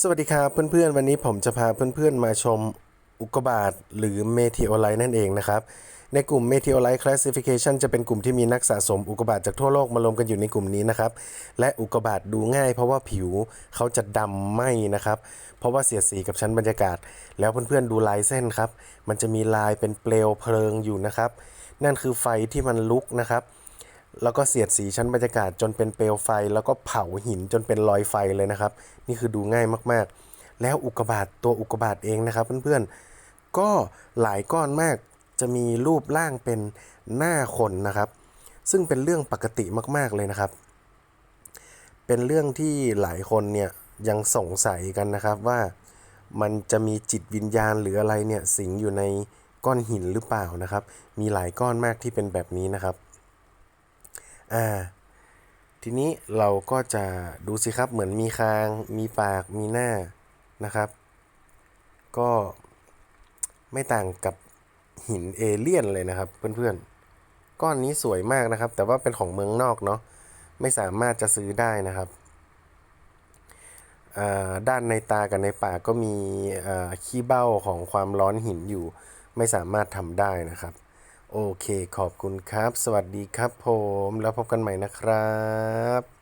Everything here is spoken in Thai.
สวัสดีครับเพื่อนๆ วันนี้ผมจะพาเพื่อนๆ มาชมอุกกาบาตหรือเมทีโอไลท์นั่นเองนะครับ ในกลุ่ม Meteorite Classification จะเป็นกลุ่มที่มีนักสะสมอุกกาบาตจากทั่วโลกมารวมกันอยู่ในกลุ่มนี้นะครับ และอุกกาบาตดูง่ายเพราะว่าผิวเขาจะดำไหมนะครับ เพราะว่าเสียดสีกับชั้นบรรยากาศ แล้วเพื่อนๆ ดูลายเส้นครับ มันจะมีลายเป็นเปลวเพลิงอยู่นะครับ นั่นคือไฟที่มันลุกนะครับ แล้วก็เสียดสีชั้นบรรยากาศจนเป็นเปลวไฟ แล้วก็เผาหินจนเป็นรอยไฟเลยนะครับ นี่คือดูง่ายมากๆ แล้วอุกกาบาตตัวอุกกาบาตเองนะครับเพื่อนๆ ก็หลายก้อนมากจะมีรูปร่างเป็นหน้าคนนะครับ ซึ่งเป็นเรื่องปกติมากๆเลยนะครับ เป็นเรื่องที่หลายคนเนี่ยยังสงสัยกันนะครับว่ามันจะมีจิตวิญญาณหรืออะไรเนี่ยสิงอยู่ในก้อนหินหรือเปล่านะครับ มีหลายก้อนมากที่เป็นแบบนี้นะครับ อ่า ทีนี้เราก็จะดูสิครับเหมือนมีคาง มีปาก มีหน้านะครับ ก็ไม่ต่างกับหินเอเลี่ยนเลยนะครับ เพื่อนๆ ก้อนนี้สวยมากนะครับ แต่ว่าเป็นของเมืองนอกเนาะ ไม่สามารถจะซื้อได้นะครับ ด้านในตากับในปากก็มีขี้เบ้าของความร้อนหินอยู่ ไม่สามารถทำได้นะครับ โอเคขอบคุณครับ สวัสดีครับผม แล้วพบกันใหม่นะครับ